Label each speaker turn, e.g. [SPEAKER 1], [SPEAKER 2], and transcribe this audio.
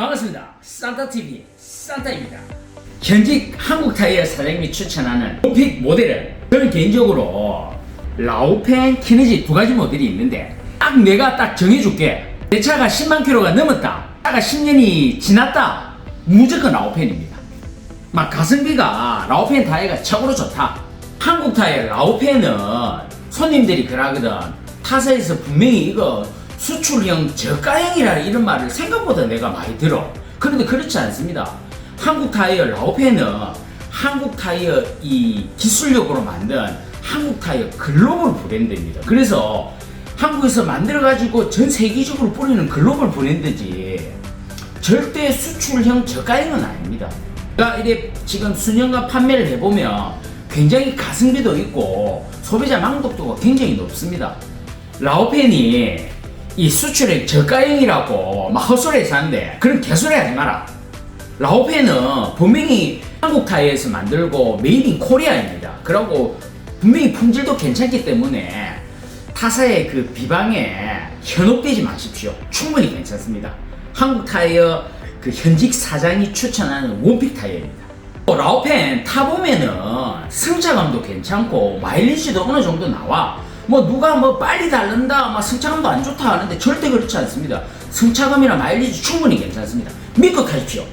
[SPEAKER 1] 반갑습니다. 산타TV 산타입니다. 현직 한국 타이어 사장님이 추천하는 오픽 모델은 저는 개인적으로 라오펜, 키네지 두 가지 모델이 있는데 딱 내가 딱 정해줄게. 내 차가 10만 킬로가 넘었다. 차가 10년이 지났다. 무조건 라오펜입니다. 막 가성비가 라오펜 타이어가 최고로 좋다. 한국 타이어 라오펜은 손님들이 그러거든. 타사에서 분명히 이거 수출형 저가형이라 이런 말을 생각보다 내가 많이 들어. 그런데 그렇지 않습니다. 한국 타이어 라오펜은 한국 타이어 이 기술력으로 만든 한국 타이어 글로벌 브랜드입니다. 그래서 한국에서 만들어가지고 전 세계적으로 뿌리는 글로벌 브랜드지. 절대 수출형 저가형은 아닙니다. 그러니까 이게 지금 수년간 판매를 해보면 굉장히 가성비도 있고 소비자 만족도가 굉장히 높습니다. 라오펜이 이 수출형 저가형이라고 막 헛소리해서 하는데 그런 개소리 하지 마라. 라오펜은 분명히 한국 타이어에서 만들고 메이드 인 코리아입니다. 그리고 분명히 품질도 괜찮기 때문에 타사의 그 비방에 현혹되지 마십시오. 충분히 괜찮습니다. 한국 타이어 그 현직 사장이 추천하는 원픽 타이어입니다. 또 라오펜 타보면은 승차감도 괜찮고 마일리지도 어느 정도 나와. 뭐 누가 뭐 빨리 달른다, 막 승차감도 안 좋다 하는데 절대 그렇지 않습니다. 승차감이나 마일리지 충분히 괜찮습니다. 믿고 타십시오.